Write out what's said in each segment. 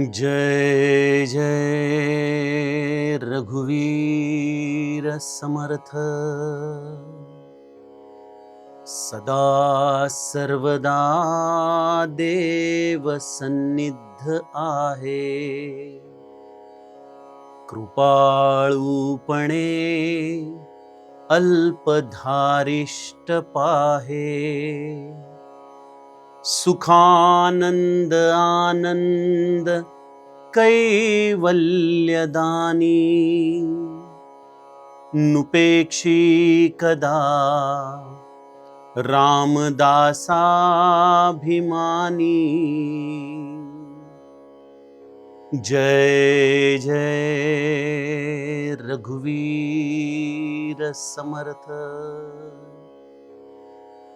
जय जय रघुवीर समर्थ। सदा सर्वदा देव सन्निध आहे। कृपाळूपणे अल्पधारिष्ट पाहे। सुखानंद आनंद कैवल्यदानी। नुपेक्षी कदा रामदासाभिमानी। जय जय रघुवीर समर्थ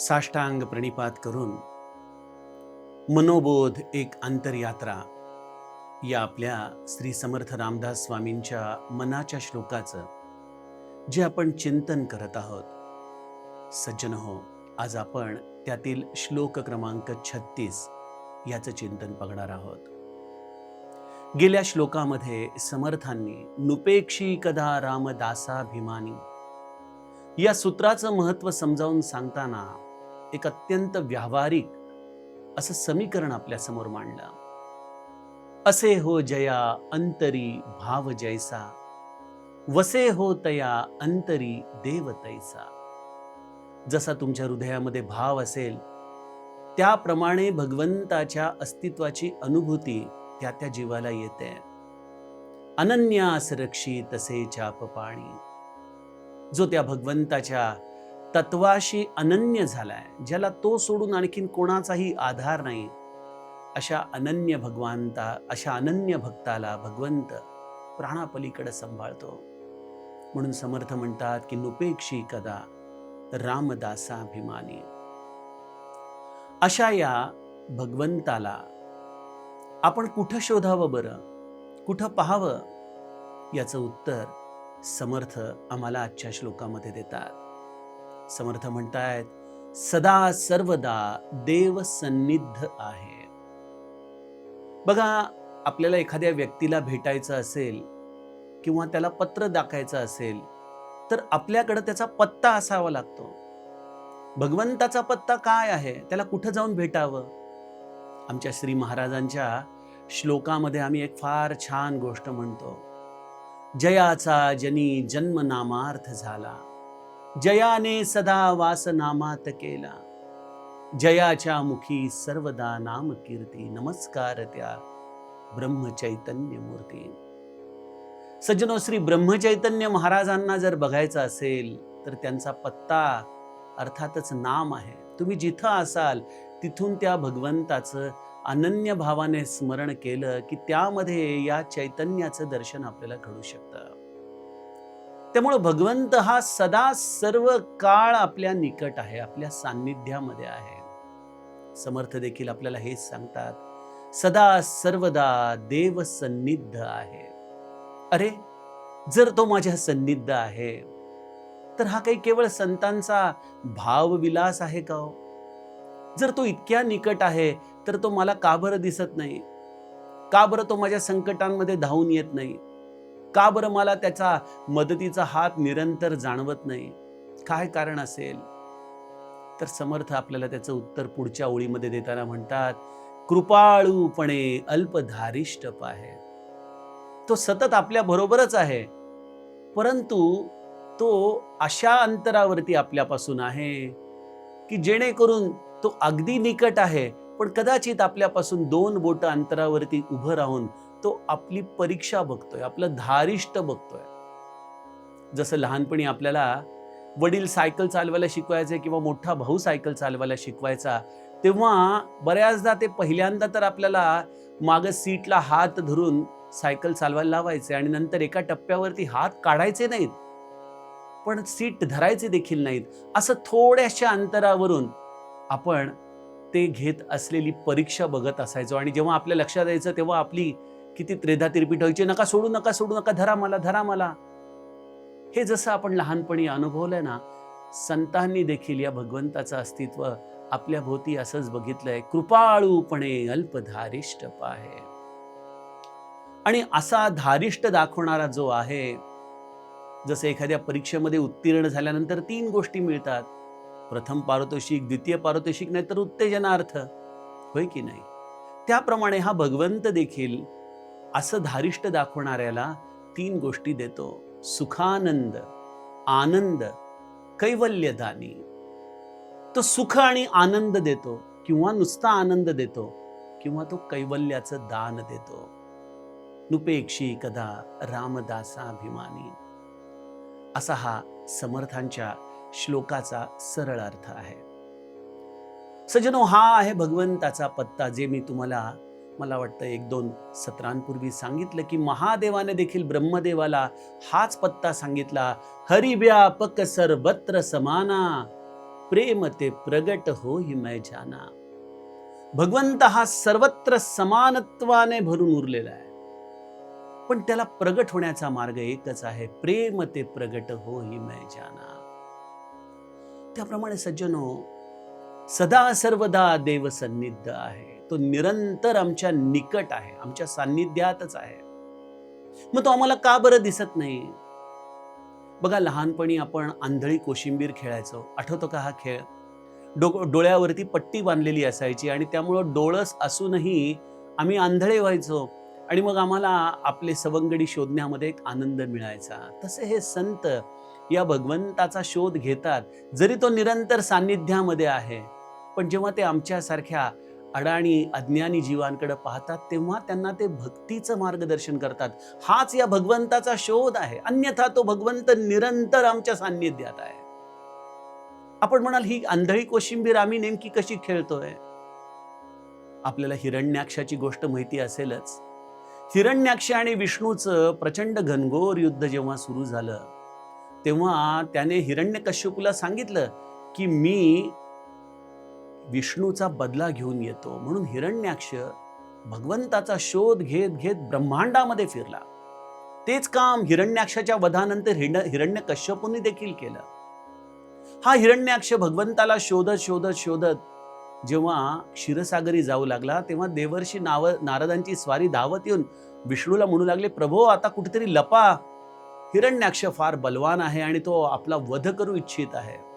साष्टांग प्रणिपात करून मनोबोध एक अंतरयात्रा या आपल्या श्री समर्थ रामदास स्वामींच्या मनाच्या श्लोकाचं जे आपण चिंतन करत आहोत. सज्जन हो आज आपण त्यातील श्लोक क्रमांक छत्तीस याचं चिंतन बघणार आहोत. गेल्या श्लोकामध्ये समर्थांनी नुपेक्षी कदा रामदासाभिमानी? या सूत्राचं महत्त्व समजावून सांगताना एक अत्यंत व्यावहारिक असं समीकरण आपल्यासमोर मांडलं. असे हो जया अंतरी भाव जैसा वसे हो तया अंतरी देव तैसा. जसा तुमच्या हृदयामध्ये भाव असेल त्याप्रमाणे भगवंताच्या अस्तित्वाची अनुभूती त्या त्या जीवाला येते. अनन्यास रक्षी तसे चाप पाणी. जो त्या भगवंताच्या तत्वाशी अनन्य झालाय ज्याला तो सोडून आणखीन कोणाचाही आधार नाही. अशा अनन्य भगवंता अशा अनन्य भक्ताला भगवंत प्राणापलीकडे सांभाळतो. म्हणून समर्थ म्हणतात की नुपेक्षी कदा रामदासाभिमानी. अशा या भगवंताला आपण कुठं शोधावं बरं? कुठं पाहावं? याचं उत्तर समर्थ आम्हाला आजच्या श्लोकामध्ये देतात. समर्थ म्हणतायत सदा सर्वदा देव सन्निध आहे. बघा आपल्याला एखाद्या व्यक्तीला भेटायचं असेल किंवा त्याला पत्र दाखायचं असेल तर आपल्याकडं त्याचा पत्ता असावा लागतो. भगवंताचा पत्ता काय आहे? त्याला कुठं जाऊन भेटावं? आमच्या श्री महाराजांच्या श्लोकामध्ये आम्ही एक फार छान गोष्ट म्हणतो जयाचा जनी जन्म नामार्थ झाला. जयाने सदा वास नामात केला. जयाच्या मुखी सर्वदा नाम कीर्ती नमस्कार त्या ब्रह्मचैतन्य मूर्ती सज्जनो श्री ब्रह्मचैतन्य महाराजांना जर बघायचं असेल तर त्यांचा पत्ता अर्थातच नाम आहे. तुम्ही जिथं असाल तिथून त्या भगवंताचं अनन्य भावाने स्मरण केलं की त्यामध्ये या चैतन्याचं दर्शन आपल्याला घडू शकतं. त्यामुळं भगवंत हा सदा सर्व काळ आपल्या निकट आहे आपल्या सान्निध्यामध्ये आहे. समर्थ देखील आपल्याला हेच सांगतात सदा सर्वदा देव सन्निध आहे. अरे जर तो माझ्या सन्निध आहे तर हा काही केवळ संतांचा भावविलास आहे का हो? जर तो इतक्या निकट आहे तर तो मला का बरं दिसत नाही? का बरं तो माझ्या संकटांमध्ये धावून येत नाही? का बरं मला त्याचा मदतीचा हात निरंतर जाणवत नाही? काय कारण असेल? तर समर्थ आपल्याला त्याचं उत्तर पुढच्या ओळीमध्ये देताना म्हणतात कृपाळूपणे अल्पधारिष्ट पाहे. तो सतत आपल्या बरोबरच आहे परंतु तो अशा अंतरावरती आपल्यापासून आहे की जेणेकरून तो अगदी निकट आहे पण कदाचित आपल्यापासून दोन बोट अंतरावरती उभं राहून तो आपली परीक्षा बघतोय आपलं धारिष्ट बघतोय. जसं लहानपणी आपल्याला वडील सायकल चालवायला शिकवायचे किंवा मोठा भाऊ सायकल चालवायला शिकवायचा तेव्हा बऱ्याचदा ते पहिल्यांदा तर आपल्याला माग सीटला हात धरून सायकल चालवायला लावायचे आणि नंतर एका टप्प्यावरती हात काढायचे नाहीत. पण सीट धरायचे देखील नाहीत. असं थोड्याशा अंतरावरून आपण ते घेत असलेली परीक्षा बघत असायचो आणि जेव्हा आपल्या लक्षात यायचं तेव्हा आपली किती त्रेधा तिरपीठ व्हायचे नका सोडू नका सोडू नका धरा मला धरा मला. हे जसं आपण लहानपणी अनुभवलंय ना संतांनी देखील या भगवंताचं अस्तित्व आपल्या भोवती असंच बघितलंय. कृपाळूपणे अल्पधारिष्ट पाहे. आणि असा धारिष्ट दाखवणारा जो आहे जसं एखाद्या परीक्षेमध्ये उत्तीर्ण झाल्यानंतर तीन गोष्टी मिळतात. प्रथम पारितोषिक द्वितीय पारितोषिक नाही तर उत्तेजनार्थ. होय की नाही? त्याप्रमाणे हा भगवंत देखील असं धारिष्ट दाखवणाऱ्याला तीन गोष्टी देतो. सुखानंद आनंद कैवल्यदानी. तो सुख आणि आनंद देतो किंवा नुसता आनंद देतो किंवा तो कैवल्याचं दान देतो. नुपेक्षी कदा रामदासाभिमानी. असा हा समर्थांच्या श्लोकाचा सरळ अर्थ आहे. सजनो हा आहे भगवंताचा पत्ता जे मी तुम्हाला मला वाटतं एक दोन सत्रांपूर्वी सांगितलं की महादेवाने देखील ब्रह्मदेवाला हाच पत्ता सांगितला हरिव्यापक सर्वत्र समाना प्रेम ते प्रगट हो हि मै जाना. भगवंत हा सर्वत्र समानत्वाने भरून उरलेला आहे. पण त्याला प्रगट होण्याचा मार्ग एकच आहे प्रेम ते प्रगट हो हि मै जाना. त्याप्रमाणे सज्जनो सदा सर्वदा देव सन्निध आहे. तो निरंतर आमच्या निकट आहे आमच्या सान्निध्यातच आहे. मग तो आम्हाला का बरं दिसत नाही? बघा लहानपणी आपण आंधळी कोशिंबीर खेळायचो. आठवतो का हा खेळ? डो डोळ्यावरती पट्टी बांधलेली असायची आणि त्यामुळं डोळस असूनही आम्ही आंधळे व्हायचो आणि मग आम्हाला आपले सवंगडी शोधण्यामध्ये एक आनंद मिळायचा. तसे हे संत या भगवंताचा शोध घेतात जरी तो निरंतर सान्निध्यामध्ये आहे पण जेव्हा ते आमच्यासारख्या अडाणी अज्ञानी जीवांकडे पाहतात तेव्हा त्यांना ते भक्तीचं मार्गदर्शन करतात. हाच या भगवंताचा शोध आहे. अन्यथा तो भगवंत निरंतर आमच्या सान्निध्यात आहे. आपण म्हणाल ही आंधळी कोशिंबीर आम्ही नेमकी कशी खेळतोय? आपल्याला हिरण्याक्षाची गोष्ट माहिती असेलच. हिरण्याक्ष आणि विष्णूचं प्रचंड घनघोर युद्ध जेव्हा सुरू झालं तेव्हा त्याने हिरण्यकश्यपूला सांगितलं की मी विष्णूचा बदला घेऊन येतो म्हणून हिरण्याक्ष भगवंताचा शोध घेत घेत ब्रह्मांडामध्ये फिरला. तेच काम हिरण्याक्षाच्या वधानंतर हिरण हिरण्यकश्यपूंनी देखील केलं. हा हिरण्याक्ष भगवंताला शोधत शोधत शोधत जेव्हा क्षीरसागरी जाऊ लागला तेव्हा देवर्षी नाव नारदांची स्वारी धावत येऊन विष्णूला म्हणू लागले प्रभो आता कुठेतरी लपा. हिरण्याक्ष फार बलवान आहे आणि तो आपला वध करू इच्छित आहे.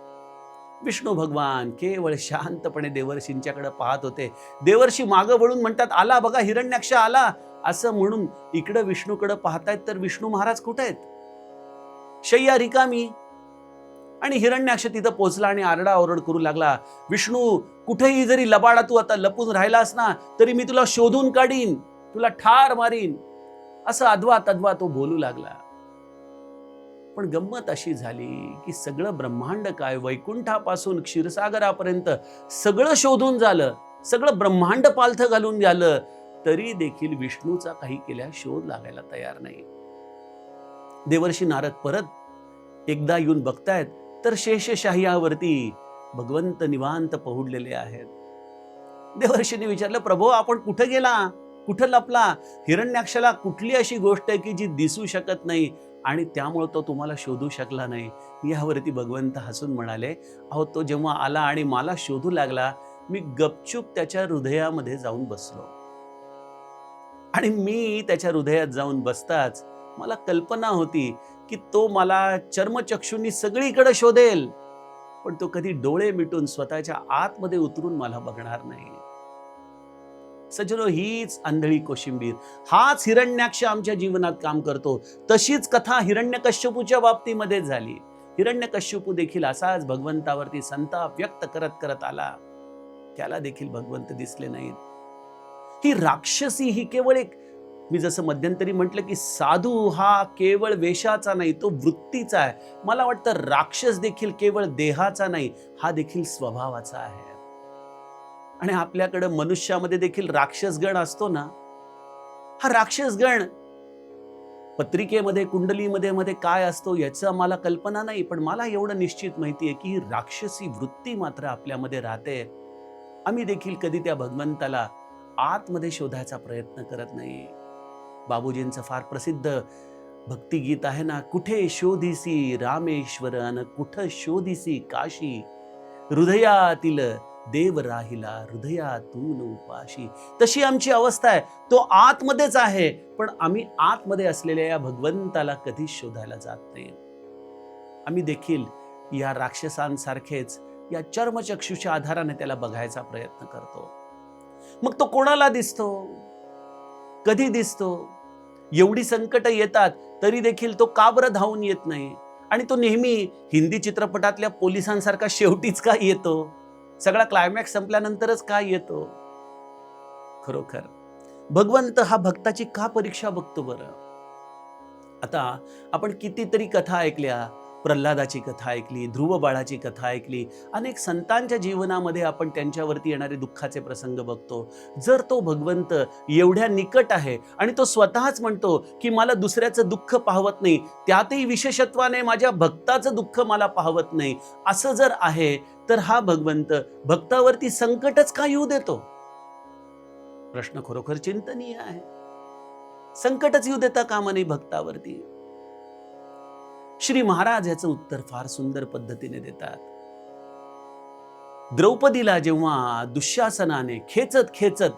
विष्णू भगवान केवळ शांतपणे देवर्षींच्याकडे पाहत होते. देवर्षी मागं वळून म्हणतात आला बघा हिरण्याक्ष आला. असं म्हणून इकडं विष्णूकडे पाहतायत तर विष्णू महाराज कुठे आहेत? शय्या रिकामी आणि हिरण्याक्ष तिथं पोचला आणि आरडाओरड करू लागला. विष्णू कुठेही जरी लबाडा तू आता लपून राहिलास ना तरी मी तुला शोधून काढीन तुला ठार मारीन. असं अद्वा तद्वा तो बोलू लागला. पण गंमत अशी झाली की सगळं ब्रह्मांड काय? वैकुंठापासून क्षीरसागरापर्यंत सगळं शोधून झालं. सगळं ब्रह्मांड पालथं घालून झालं. तरी देखील विष्णूचा काही केल्या शोध लागायला तयार नाही. देवर्षी नारद परत एकदा येऊन बघतायत तर शेषशाह्यावरती भगवंत निवांत पहुडलेले आहेत. देवर्षीने विचारलं प्रभो आपण कुठं गेला? कुठं लपला? हिरण्याक्षाला कुठली अशी गोष्ट आहे की जी दिसू शकत नाही? आणि त्यामुळं तो तुम्हाला शोधू शकला नाही. यावरती भगवंत हसून म्हणाले अहो तो जेव्हा आला आणि मला शोधू लागला मी गपचूप त्याच्या हृदयामध्ये जाऊन बसलो. आणि मी त्याच्या हृदयात जाऊन बसताच मला कल्पना होती की तो मला चर्मचक्षूंनी सगळीकडे शोधेल. पण तो कधी डोळे मिटून स्वतःच्या आतमध्ये उतरून मला बघणार नाही. सजनो हीच आंधळी कोशिंबीर. हाच हिरण्याक्ष आमच्या जीवनात काम करतो. तशीच कथा हिरण्यकश्यपूच्या बाबतीमध्ये झाली. हिरण्यकश्यपू देखील असाच भगवंतावरती संताप व्यक्त करत करत आला. त्याला देखील भगवंत दिसले नाहीत. ही राक्षसी ही केवळ एक मी जसं मध्यंतरी म्हटलं की साधू हा केवळ वेशाचा नाही तो वृत्तीचा आहे. मला वाटतं राक्षस देखील केवळ देहाचा नाही हा देखील स्वभावाचा आहे. आणि आपल्याकडं मनुष्यामध्ये देखील राक्षसगण असतो ना हा राक्षसगण पत्रिकेमध्ये कुंडलीमध्ये मध्ये काय असतो याचं मला कल्पना नाही पण मला एवढं निश्चित माहिती आहे की ही राक्षसी वृत्ती मात्र आपल्यामध्ये राहते. आम्ही देखील कधी त्या भगवंताला आतमध्ये शोधायचा प्रयत्न करत नाही. बाबूजींचं फार प्रसिद्ध भक्तिगीत आहे ना कुठे शोधिसी रामेश्वर अन कुठं शोधिसी काशी? हृदयातील देव राहिला हृदयातून उपाशी. तशी आमची अवस्था आहे. तो आतमध्येच आहे. पण आम्ही आतमध्ये असलेल्या या भगवंताला कधीच शोधायला जात नाही. आम्ही देखील या राक्षसांसारखेच या चर्मचक्षुच्या आधाराने त्याला बघायचा प्रयत्न करतो. मग तो कोणाला दिसतो? कधी दिसतो? एवढी संकट येतात तरी देखील तो का बरं धावून येत नाही? आणि तो नेहमी हिंदी चित्रपटातल्या पोलिसांसारखा शेवटीच का येतो? सगळा क्लायमॅक्स संपल्यानंतरच का येतो? खरोखर. भगवंत हा भक्ताची का परीक्षा बघतो बरं? आता आपण कितीतरी कथा ऐकल्या प्रल्हादाची कथा ऐकली ध्रुव बाळाची कथा ऐकली अनेक संतांच्या जीवनामध्ये आपण त्यांच्यावरती येणारे दुःखाचे प्रसंग बघतो. जर तो भगवंत एवढ्या निकट आहे आणि तो स्वतःच म्हणतो की मला दुसऱ्याचं दुःख पाहवत नाही त्यातही विशेषत्वाने माझ्या भक्ताचं दुःख मला पाहवत नाही असं जर आहे तर हा भगवंत भक्तावरती संकटच का येऊ देतो? प्रश्न खरोखर चिंतनीय आहे. संकटच येऊ देता कामा नाही भक्तावरती. श्री महाराज याचं उत्तर फार सुंदर पद्धतीने देतात. द्रौपदीला जेव्हा दुःशासनाने खेचत खेचत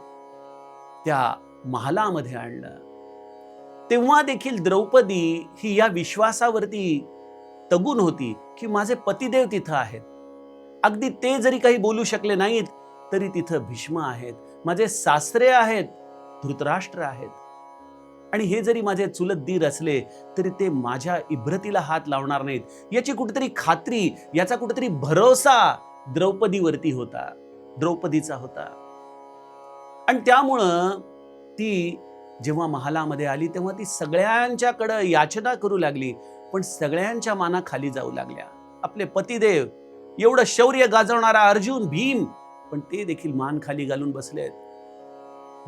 त्या महालामध्ये आणलं तेव्हा देखील द्रौपदी ही या विश्वासावरती तगून होती की माझे पतिदेव तिथं आहेत. अगदी ते जरी काही बोलू शकले नाहीत तरी तिथं भीष्म आहेत माझे सासरे आहेत धृतराष्ट्र आहेत. आणि हे जरी माझे चुलत दीर असले तरी ते माझ्या इब्रतीला हात लावणार नाहीत. याची कुठेतरी खात्री याचा कुठेतरी भरोसा द्रौपदीवरती होता. द्रौपदीचा होता. आणि त्यामुळं ती जेव्हा महालामध्ये आली तेव्हा ती सगळ्यांच्याकडं याचना करू लागली. पण सगळ्यांच्या माना खाली जाऊ लागल्या. आपले पतिदेव एवढं शौर्य गाजवणारा अर्जुन भीम पण ते देखील मान खाली घालून बसलेत.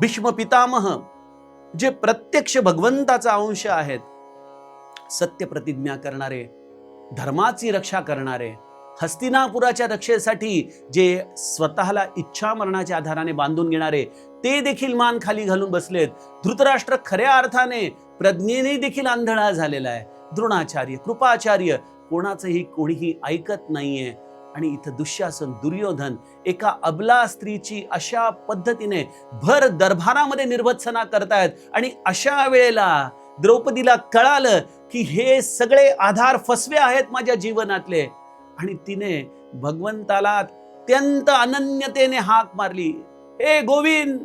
भीष्म पितामह जे प्रत्यक्ष भगवंताचा अंश आहेत सत्य प्रतिज्ञा करणारे धर्माची रक्षा करणारे हस्तिनापुराच्या रक्षेसाठी जे स्वतःला इच्छा मरणाच्या आधाराने बांधून घेणारे ते देखील मान खाली घालून बसलेत. धृतराष्ट्र खऱ्या अर्थाने प्रज्ञेने देखील आंधळा झालेला आहे. द्रोणाचार्य कृपाचार्य कोणाचंही कोणीही ऐकत नाहीये. आणि इथं दुःशासन दुर्योधन एका अबला स्त्रीची अशा पद्धतीने भर दरबारामध्ये निर्भत्सना करतायत. आणि अशा वेळेला द्रौपदीला कळालं की हे सगळे आधार फसवे आहेत माझ्या जीवनातले. आणि तिने भगवंताला अत्यंत अनन्यतेने हाक मारली. हे गोविंद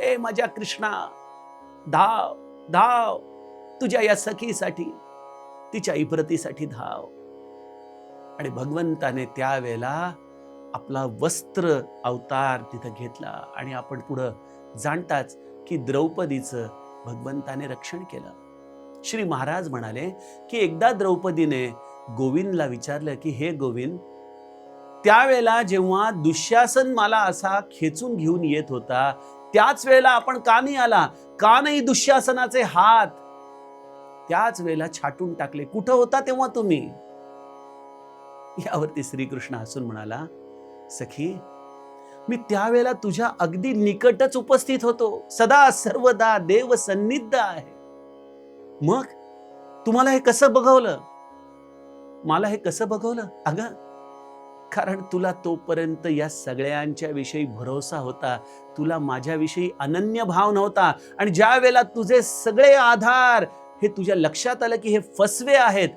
हे माझ्या कृष्णा धाव धाव तुझ्या या सखीसाठी तिच्या इब्रतीसाठी धाव. आणि भगवंताने त्यावेळेला आपला वस्त्र अवतार तिथं घेतला. आणि आपण पुढं जाणताच की द्रौपदीचं भगवंताने रक्षण केलं. श्री महाराज म्हणाले की एकदा द्रौपदीने गोविंदला विचारलं की हे गोविंद त्यावेळेला जेव्हा दुःशासन मला असा खेचून घेऊन येत होता त्याच वेळेला आपण का नाही आला? का नाही दुःशासनाचे हात? त्याच वेळेला छाटून टाकले. कुठं होता तेव्हा तुम्ही? यावरती श्रीकृष्ण हसून म्हणाला सखी मी त्यावेळेला तुझ्या अगदी निकटच उपस्थित होतो. सदा सर्वदा देव सन्निध आहे. मग तुम्हाला हे कसं बघवलं? मला हे कसं बघवलं? अगं कारण तुला तोपर्यंत या सगळ्यांच्या विषयी भरोसा होता. तुला माझ्याविषयी अनन्य भाव नव्हता. आणि ज्या वेळेला तुझे सगळे आधार हे तुझ्या लक्षात आलं की हे फसवे आहेत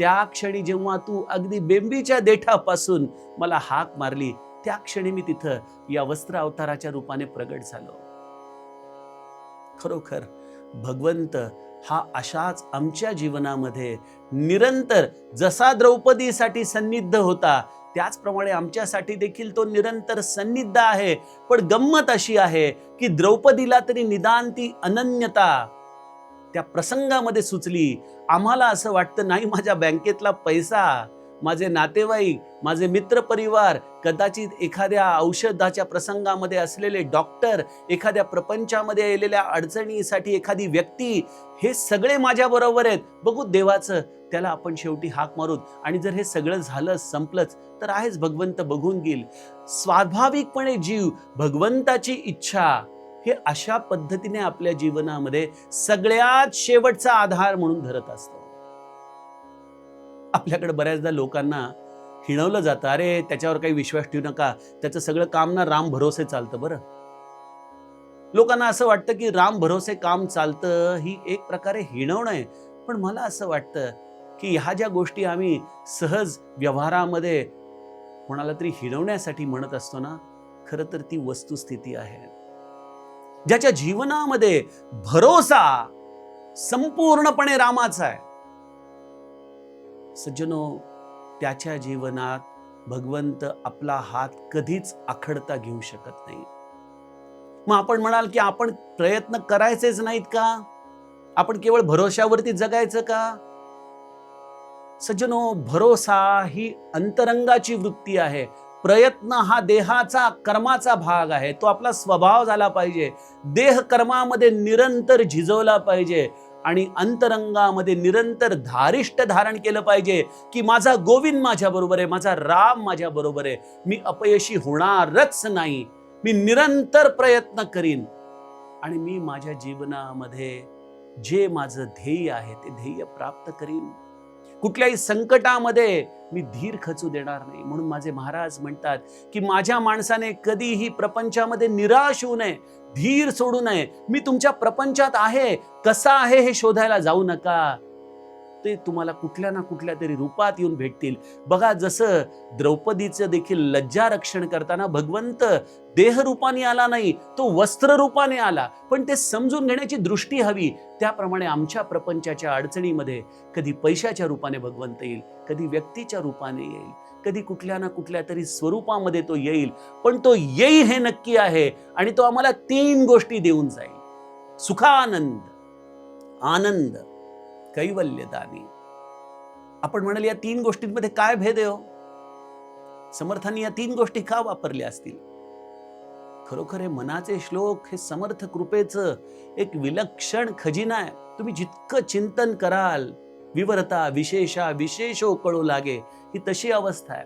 त्या क्षणी जेव्हा तू अगदी बेंबीच्या देठापासून मला हाक मारली त्या क्षणी मी तिथं या वस्त्र अवताराच्या रूपाने प्रगट झालो. खरोखर भगवंत हा अशाच आमच्या जीवनामध्ये निरंतर जसा द्रौपदीसाठी सन्निध होता त्याचप्रमाणे आमच्यासाठी देखील तो निरंतर सन्निध आहे. पण गंमत अशी आहे की द्रौपदीला तरी निदान ती अनन्यता त्या प्रसंगामध्ये सुचली आम्हाला असं वाटतं नाही माझ्या बँकेतला पैसा. माझे नातेवाईक माझे मित्रपरिवार कदाचित एखाद्या औषधाच्या प्रसंगामध्ये असलेले डॉक्टर एखाद्या प्रपंचामध्ये आलेल्या अडचणीसाठी एखादी व्यक्ती हे सगळे माझ्याबरोबर आहेत. बघू देवाचं. त्याला आपण शेवटी हाक मारूत आणि जर हे सगळं झालं संपलंच तर आहेच भगवंत बघून घेईल. स्वाभाविकपणे जीव भगवंताची इच्छा. हे अशा पद्धतीने आपल्या जीवनामध्ये सगळ्यात शेवटचा आधार म्हणून धरत असतो. आपल्याकडे बऱ्याचदा लोकांना हिणवलं जातं अरे त्याच्यावर काही विश्वास ठेवू नका त्याचं सगळं काम ना राम भरोसे चालतं बरं. लोकांना असं वाटतं की राम भरोसे काम चालतं ही एक प्रकारे हिणवणं आहे. पण मला असं वाटतं की ह्या ज्या गोष्टी आम्ही सहज व्यवहारामध्ये कोणाला तरी हिणवण्यासाठी म्हणत असतो ना खरं तर ती वस्तुस्थिती आहे. ज्याच्या जीवनामध्ये भरोसा संपूर्णपणे रामाचा आहे. सज्जनो त्याच्या जीवनात भगवंत आपला हात कधीच आखडता घेऊ शकत नाही. मग आपण म्हणाल की आपण प्रयत्न करायचेच नाहीत का? आपण केवळ भरोशावरती जगायचं का? सज्जनो भरोसा ही अंतरंगाची वृत्ती आहे. प्रयत्न हा देहाचा कर्माचा भाग आहे. तो आपला स्वभाव झाला पाहिजे. देह कर्मामध्ये निरंतर झिजवला पाहिजे आणि अंतरंगामध्ये निरंतर धारिष्ट धारण केलं पाहिजे की माझा गोविंद माझ्याबरोबर आहे माझा राम माझ्याबरोबर आहे. मी अपयशी होणारच नाही. मी निरंतर प्रयत्न करीन. आणि मी माझ्या जीवनामध्ये जे माझं ध्येय आहे ते ध्येय प्राप्त करीन. कुठल्याही संकटामध्ये मी धीर खचू देणार नाही. म्हणून माझे महाराज म्हणतात की माझ्या माणसाने कधीही प्रपंचामध्ये निराश होऊ नये धीर सोडू नये. मी तुमच्या प्रपंचात आहे. कसा आहे हे शोधायला जाऊ नका. ते तुम्हाला कुठल्या ना कुठल्या तरी रूपात येऊन भेटतील. बघा जसं द्रौपदीचं देखील लज्जा रक्षण करताना भगवंत देहरूपाने आला नाही तो वस्त्र रूपाने आला. पण ते समजून घेण्याची दृष्टी हवी. त्याप्रमाणे आमच्या प्रपंचाच्या अडचणीमध्ये कधी पैशाच्या रूपाने भगवंत येईल कधी व्यक्तीच्या रूपाने येईल कधी कुठल्या ना कुठल्या तरी स्वरूपामध्ये तो येईल. पण तो येईल हे नक्की आहे आणि तो आम्हाला तीन गोष्टी देऊन जाईल. सुखानंद आनंद कैवल्यदानी. आपण म्हणाल या तीन गोष्टींमध्ये काय भेद आहे हो? समर्थांनी या तीन गोष्टी का वापरल्या असतील? खरोखर हे मनाचे श्लोक हे समर्थ कृपेचं एक विलक्षण खजिना आहे. तुम्ही जितकं चिंतन कराल विवरता विशेषा विशेषो कळू लागे ही तशी अवस्था आहे.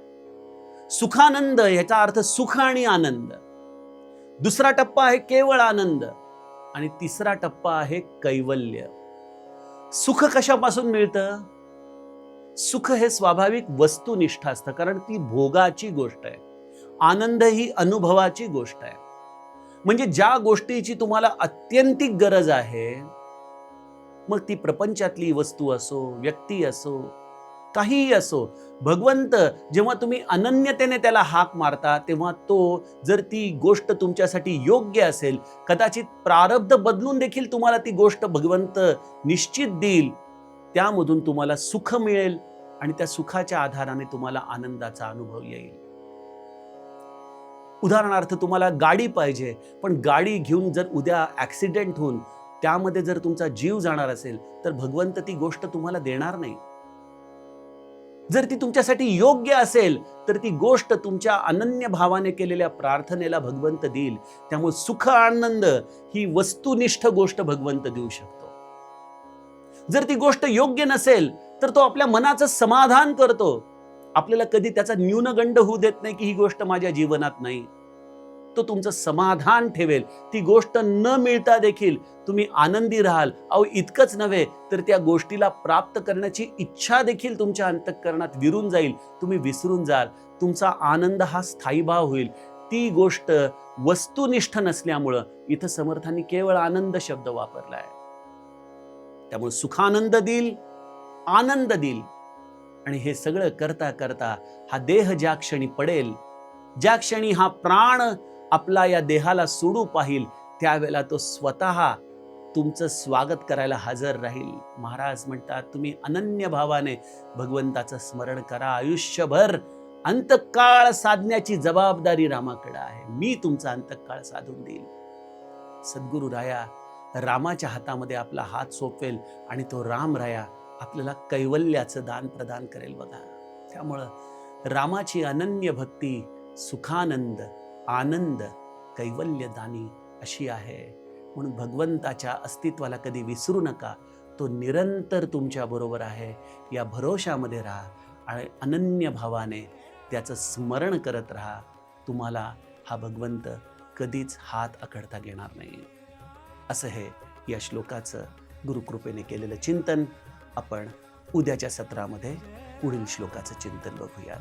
सुखानंद याचा अर्थ सुख आणि आनंद. दुसरा टप्पा आहे केवळ आनंद आणि तिसरा टप्पा आहे कैवल्य. सुख कशापासून मिळतं? सुख हे स्वाभाविक वस्तुनिष्ठ असतं कारण ती भोगाची गोष्ट आहे. आनंद ही अनुभवाची गोष्ट आहे. म्हणजे ज्या गोष्टीची तुम्हाला अत्यंतिक गरज आहे मग ती प्रपंचातली वस्तू असो व्यक्ती असो काहीही असो भगवंत जेव्हा तुम्ही अनन्यतेने त्याला हाक मारता तेव्हा तो जर ती गोष्ट तुमच्यासाठी योग्य असेल कदाचित प्रारब्ध बदलून देखील तुम्हाला ती गोष्ट भगवंत निश्चित देईल त्यामधून तुम्हाला सुख मिळेल आणि त्या सुखाच्या आधाराने तुम्हाला आनंदाचा अनुभव येईल. उदाहरणार्थ तुम्हाला गाडी पाहिजे पण गाडी घेऊन जर उद्या ॲक्सिडेंट होऊन त्यामध्ये जर तुमचा जीव जाणार असेल तर भगवंत ती गोष्ट तुम्हाला देणार नाही. जर ती तुमच्यासाठी योग्य असेल तर ती गोष्ट तुमच्या अनन्य भावाने केलेल्या प्रार्थनेला भगवंत देईल. त्यामुळे सुख आनंद ही वस्तुनिष्ठ गोष्ट भगवंत देऊ शकतो. जर ती गोष्ट योग्य नसेल तर तो आपल्या मनाचं समाधान करतो. आपल्याला कधी त्याचा न्यूनगंड होऊ देत नाही की ही गोष्ट माझ्या जीवनात नाही. तो तुमचं समाधान ठेवेल. ती गोष्ट न मिळता देखील तुम्ही आनंदी राहाल. अहो इतकंच नव्हे तर त्या गोष्टीला प्राप्त करण्याची इच्छा देखील तुमच्या अंतःकरणात विरून जाईल. तुम्ही विसरून जाल. तुमचा आनंद हा स्थायीभाव होईल. ती गोष्ट वस्तुनिष्ठ नसल्यामुळं इथं समर्थांनी केवळ आनंद शब्द वापरला आहे त्यामुळे सुखानंद देईल आनंद देईल. आणि हे सगळं करता करता हा देह ज्या क्षणी पडेल ज्या क्षणी हा प्राण आपला या देहाला सोडू पाहिल. त्यावेळेला तो स्वतः तुमचं स्वागत करायला हजर राहील. महाराज म्हणतात तुम्ही अनन्य भावाने भगवंताचं स्मरण करा. आयुष्यभर अंतकाळ साधण्याची जबाबदारी रामाकडे आहे. मी तुमचा अंतकाळ साधून देईल. सद्गुरु राया रामाच्या हातामध्ये आपला हात सोपवेल आणि तो राम राया आपल्याला कैवल्याचं दान प्रदान करेल बघा. त्यामुळं रामाची अनन्य भक्ती सुखानंद आनंद कैवल्यदानी अशी आहे. म्हणून भगवंताच्या अस्तित्वाला कधी विसरू नका. तो निरंतर तुमच्याबरोबर आहे. या भरोशामध्ये राहा आणि अनन्य भावाने त्याचं स्मरण करत राहा. तुम्हाला हा भगवंत कधीच हात आखडता घेणार नाही. असं हे या श्लोकाचं गुरुकृपेने केलेलं चिंतन. आपण उद्याच्या सत्रामध्ये पुढील श्लोकाचं चिंतन बघूयात.